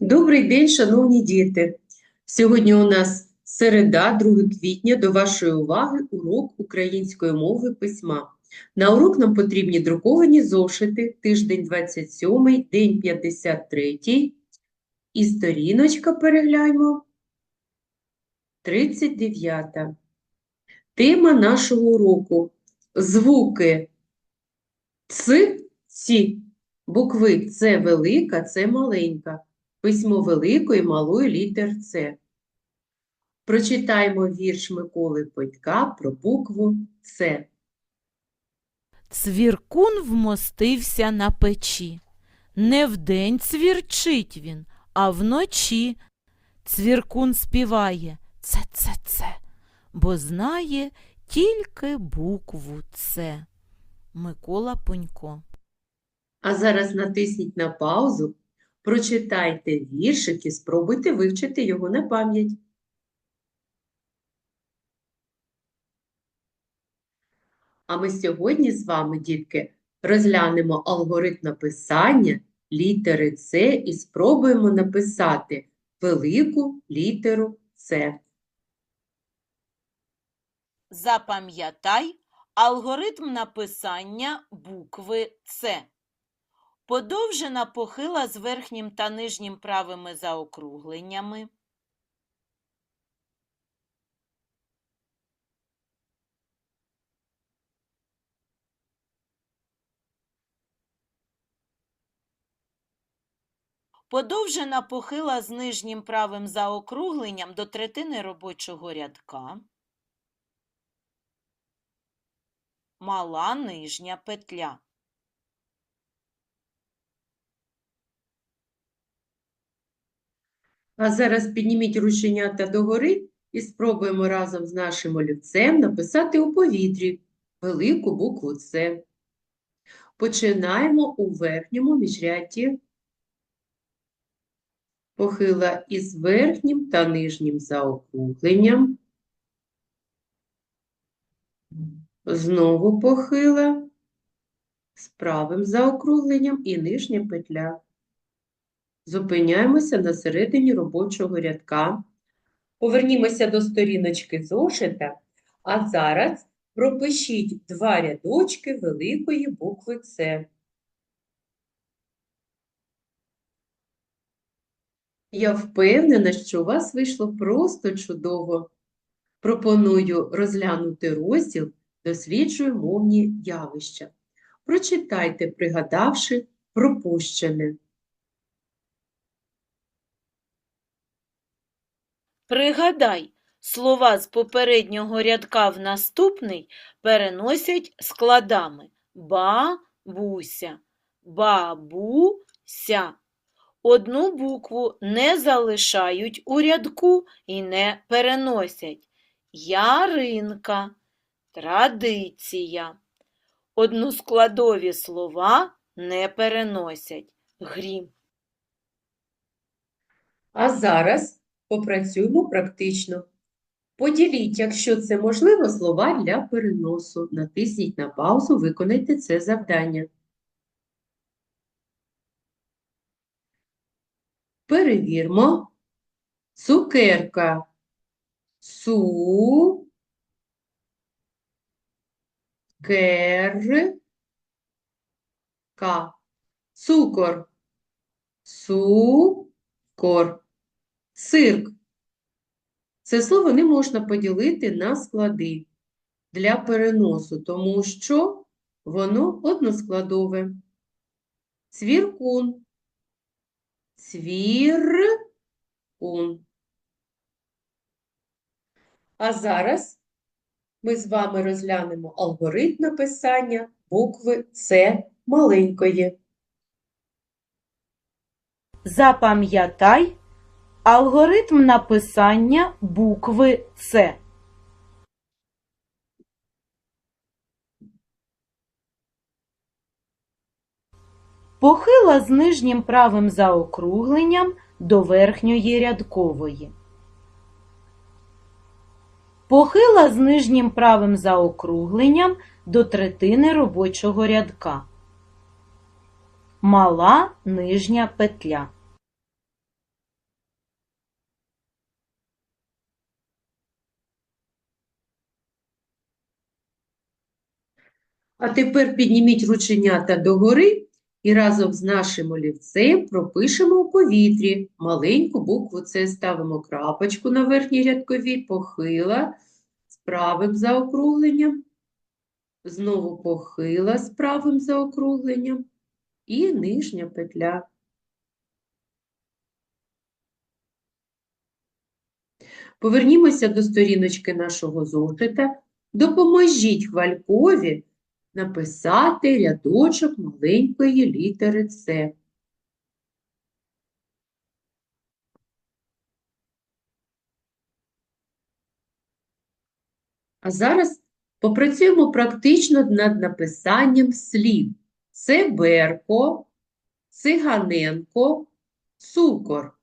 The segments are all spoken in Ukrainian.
Добрий день, шановні діти! Сьогодні у нас середа, 2 квітня. До вашої уваги урок української мови письма. На урок нам потрібні друковані зошити, тиждень 27, день 53. І сторіночка перегляньмо. 39. Тема нашого уроку – звуки Ц, Ці. Букви Це велика, це маленька. Письмо великої малої літер С. Прочитаємо вірш Миколи Петька про букву С. Цвіркун вмостився на печі. Не вдень цвірчить він, а вночі. Цвіркун співає це-це-це, бо знає тільки букву С. Микола Понько. А зараз натисніть на паузу, прочитайте віршик і спробуйте вивчити його на пам'ять. А ми сьогодні з вами, дітки, розглянемо алгоритм написання літери С і спробуємо написати велику літеру С. Запам'ятай алгоритм написання букви С. Подовжена похила з верхнім та нижнім правими заокругленнями. Подовжена похила з нижнім правим заокругленням до третини робочого рядка. Мала нижня петля. А зараз підніміть рученята догори і спробуємо разом з нашим олівцем написати у повітрі велику букву С. Починаємо у верхньому міжрядді. Похила із верхнім та нижнім заокругленням. Знову похила з правим заокругленням і нижня петля. Зупиняємося на середині робочого рядка. Повернімося до сторіночки зошита, а зараз пропишіть два рядочки великої букви С. Я впевнена, що у вас вийшло просто чудово. Пропоную розглянути розділ «Досліджую мовні явища». Прочитайте, пригадавши пропущене. Пригадай, слова з попереднього рядка в наступний переносять складами ба-буся, ба-бу-ся. Одну букву не залишають у рядку і не переносять. Яринка, традиція. Односкладові слова не переносять. Грім. А зараз попрацюємо практично. Поділіть, якщо це можливо, слова для переносу. Натисніть на паузу, виконайте це завдання. Перевірмо. Цукерка. Су. Кер. Ка. Цукор. Сукор. Цирк. Це слово не можна поділити на склади для переносу, тому що воно односкладове. Цвіркун. Цвіркун. А зараз ми з вами розглянемо алгоритм написання букви С маленької. Запам'ятай алгоритм написання букви С. Похила з нижнім правим заокругленням до верхньої рядкової. Похила з нижнім правим заокругленням до третини робочого рядка. Мала нижня петля. А тепер підніміть рученята догори і разом з нашим олівцем пропишемо у повітрі маленьку букву С, ставимо крапочку на верхній рядковій, похила з правим заокругленням, знову похила з правим заокругленням і нижня петля. Повернімося до сторіночки нашого зошита. Допоможіть Хвалькові написати рядочок маленької літери С. А зараз попрацюємо практично над написанням слів. Цеберко, циганенко, цукор.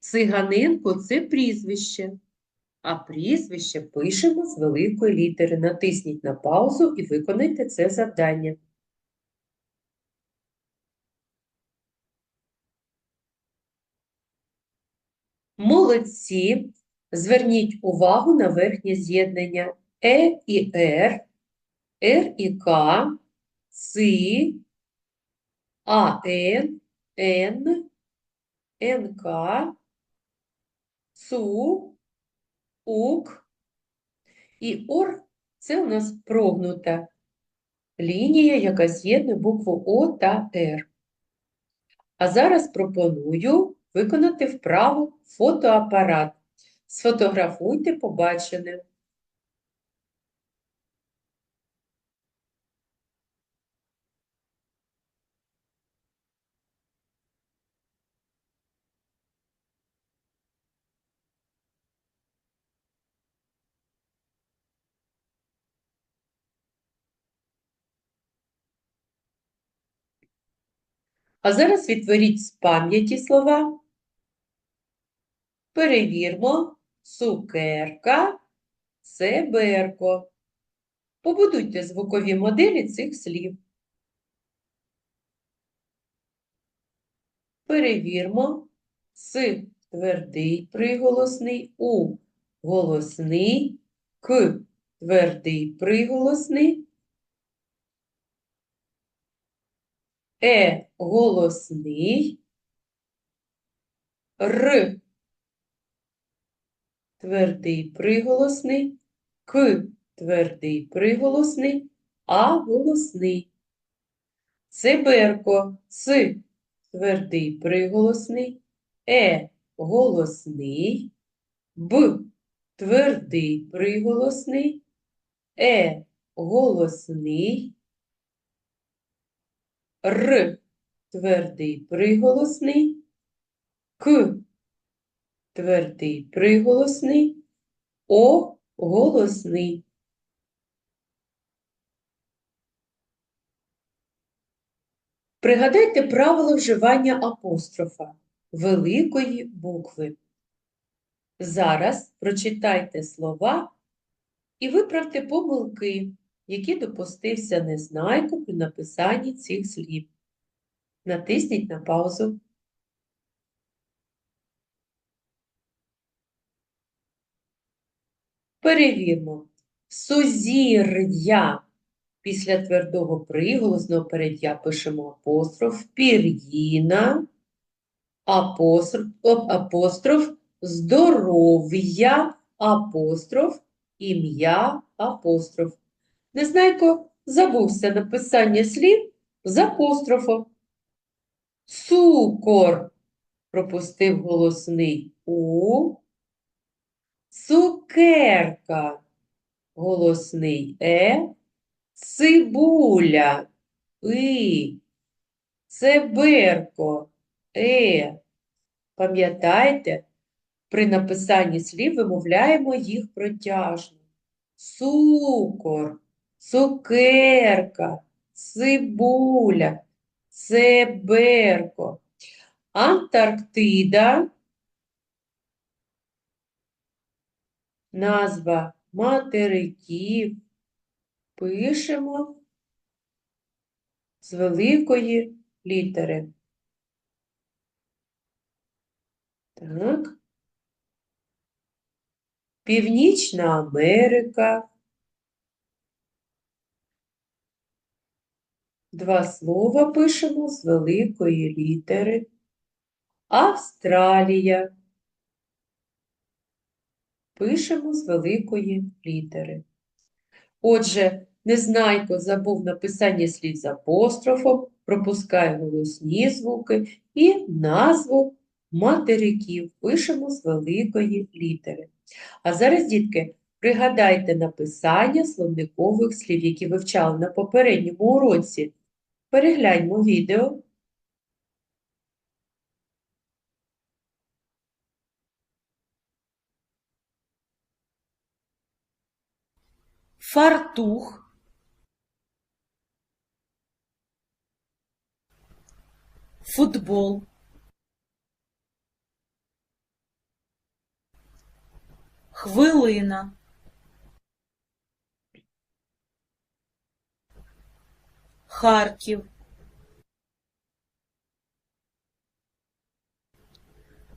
Циганенко – це прізвище, а прізвище пишемо з великої літери. Натисніть на паузу і виконайте це завдання. Молодці! Зверніть увагу на верхнє з'єднання Е і Р, Р і К, Ци, АН, Н, НК, ЦУ, УК і ОР – це у нас прогнута лінія, яка з'єднує букву О та Р. А зараз пропоную виконати вправу фотоапарат. Сфотографуйте побачене. А зараз відтворіть з пам'яті слова. Перевірмо. Цукерка, цеберко. Побудуйте звукові моделі цих слів. Перевірмо. С твердий приголосний, У голосний, К твердий приголосний, Е голосний, Р. Твердий приголосний, К. Твердий приголосний, А голосний. Циберко, Ц твердий приголосний, Е. Голосний, Б. Твердий приголосний, Е. Голосний, Р твердий приголосний, К твердий приголосний, О голосний. Пригадайте правила вживання апострофа великої букви. Зараз прочитайте слова і виправте помилки, які допустився Незнайко при написанні цих слів. Натисніть на паузу. Перевірмо. Сузір'я. Після твердого приголосного перед я пишемо апостроф, пір'їна, апостроф, апостроф, здоров'я, апостроф, ім'я, апостроф. Незнайко забувся написання слів з апострофом. Цукор пропустив голосний У. Цукерка голосний Е. Цибуля И. Цеберко Е. Пам'ятайте, при написанні слів вимовляємо їх протяжно. Цукор, цукерка, цибуля, цеберко. Антарктида. Назва материків. Пишемо з великої літери. Так. Північна Америка. Два слова пишемо з великої літери. Австралія. Пишемо з великої літери. Отже, Незнайко забув написання слів з апострофом, пропускає голосні звуки і назву материків пишемо з великої літери. А зараз, дітки, пригадайте написання словникових слів, які вивчали на попередньому уроці. Перегляньмо відео. фартух, футбол, хвилина, Харків,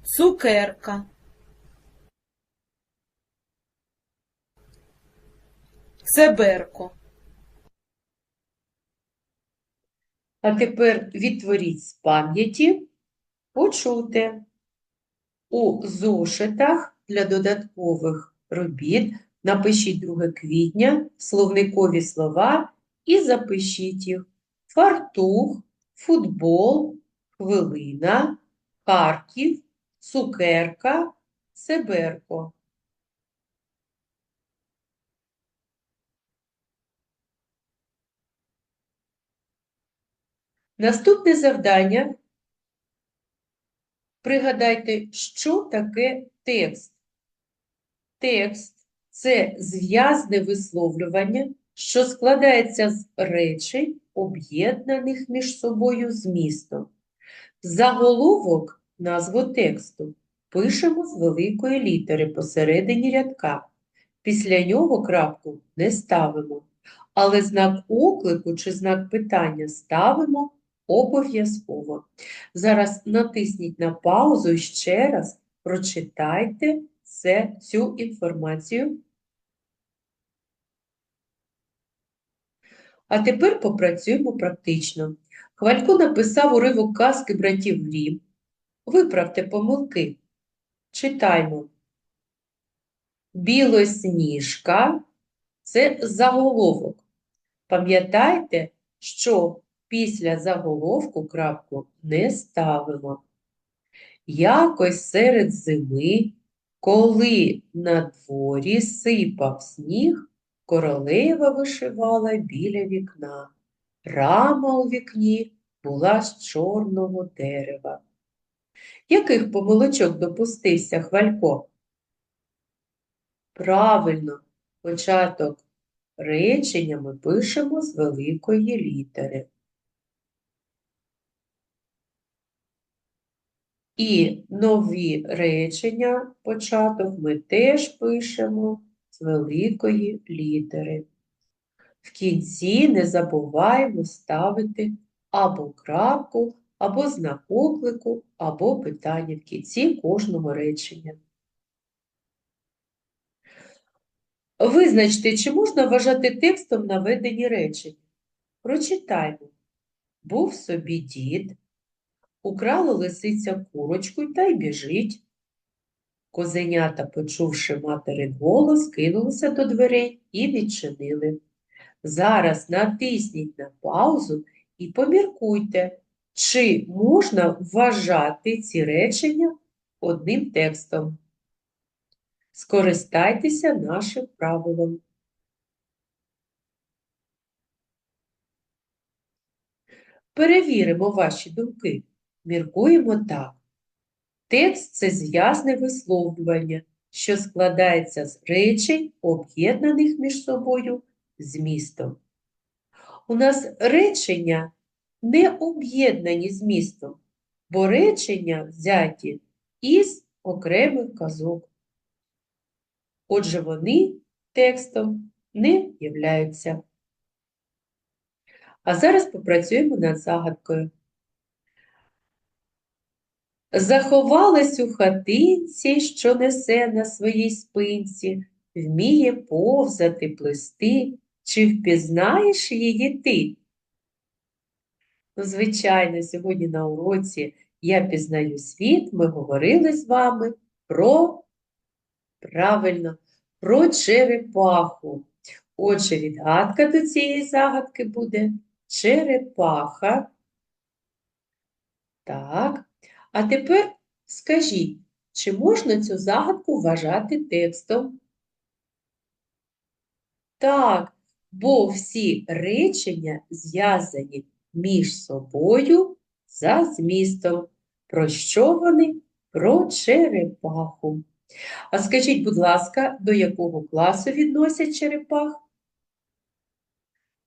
цукерка, цеберко. А тепер відтворіть з пам'яті почуте. У зошитах для додаткових робіт напишіть 2 квітня словникові слова і запишіть їх. Фартух, футбол, хвилина, Харків, цукерка, Себерко. Наступне завдання. Пригадайте, що таке текст. Текст це зв'язне висловлювання, що складається з речень, об'єднаних між собою змістом. Заголовок назву тексту пишемо з великої літери посередині рядка. Після нього крапку не ставимо, але знак оклику чи знак питання ставимо обов'язково. Зараз натисніть на паузу і ще раз прочитайте це, цю інформацію. А тепер попрацюємо практично. Хвалько написав уривок казки братів Грім. Виправте помилки. Читаймо. Білосніжка – це заголовок. Пам'ятайте, що після заголовку крапку не ставимо. Якось серед зими, коли на дворі сипав сніг, королева вишивала біля вікна. Рама у вікні була з чорного дерева. Яких помилочок допустився Хвалько? Правильно, початок речення ми пишемо з великої літери. І нові речення, початок ми теж пишемо великої літери. В кінці не забуваємо ставити або крапку, або знак оклику, або питання в кінці кожного речення. Визначте, чи можна вважати текстом наведені речення. Прочитаймо. Був собі дід, украла лисиця курочку та й біжить. Козенята, почувши материн голос, кинулися до дверей і відчинили. Зараз натисніть на паузу і поміркуйте, чи можна вважати ці речення одним текстом. Скористайтеся нашим правилом. Перевіримо ваші думки. Міркуємо так. Текст це зв'язне висловлювання, що складається з речень, об'єднаних між собою змістом. У нас речення не об'єднані змістом, бо речення взяті із окремих казок. Отже, вони текстом не являються. А зараз попрацюємо над загадкою. Заховалась у хатинці, що несе на своїй спинці, вміє повзати, плести, чи впізнаєш її ти? Ну, звичайно, сьогодні на уроці Я пізнаю світ. Ми говорили з вами про правильно, про черепаху. Отже, відгадка до цієї загадки буде черепаха. Так. А тепер скажіть, чи можна цю загадку вважати текстом? Так, бо всі речення зв'язані між собою за змістом. Про що вони? Про черепаху. А скажіть, будь ласка, до якого класу відносять черепах?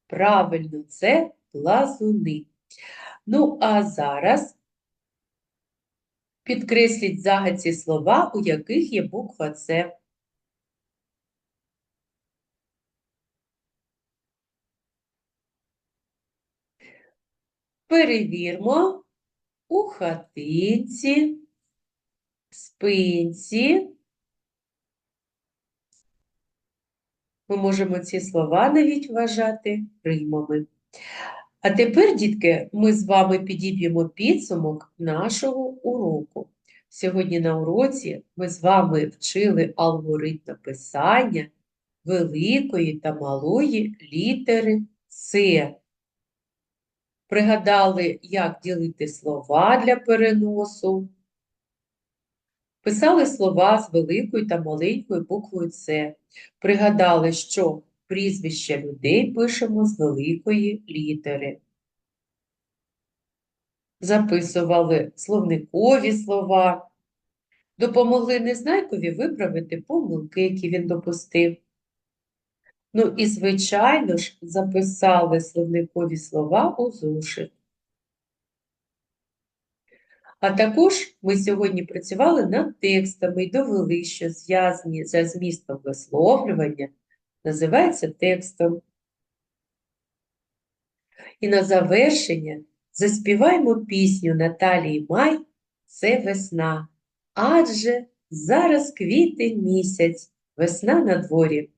Правильно, це плазуни. Ну, а зараз підкресліть загадці слова, у яких є буква С. Перевірмо у хатинці, спинці. Ми можемо ці слова навіть вважати римами. А тепер, дітки, ми з вами підіб'ємо підсумок нашого уроку. Сьогодні на уроці ми з вами вчили алгоритм написання великої та малої літери С. Пригадали, як ділити слова для переносу. Писали слова з великою та маленькою буквою С. Пригадали, що прізвища людей пишемо з великої літери. Записували словникові слова. Допомогли Незнайкові виправити помилки, які він допустив. Ну і, звичайно ж, записали словникові слова у зошит. А також ми сьогодні працювали над текстами і довели, що зв'язані за змістом висловлювання називається текстом. І на завершення заспіваємо пісню Наталії Май «Це весна», адже зараз квітень місяць, весна на дворі.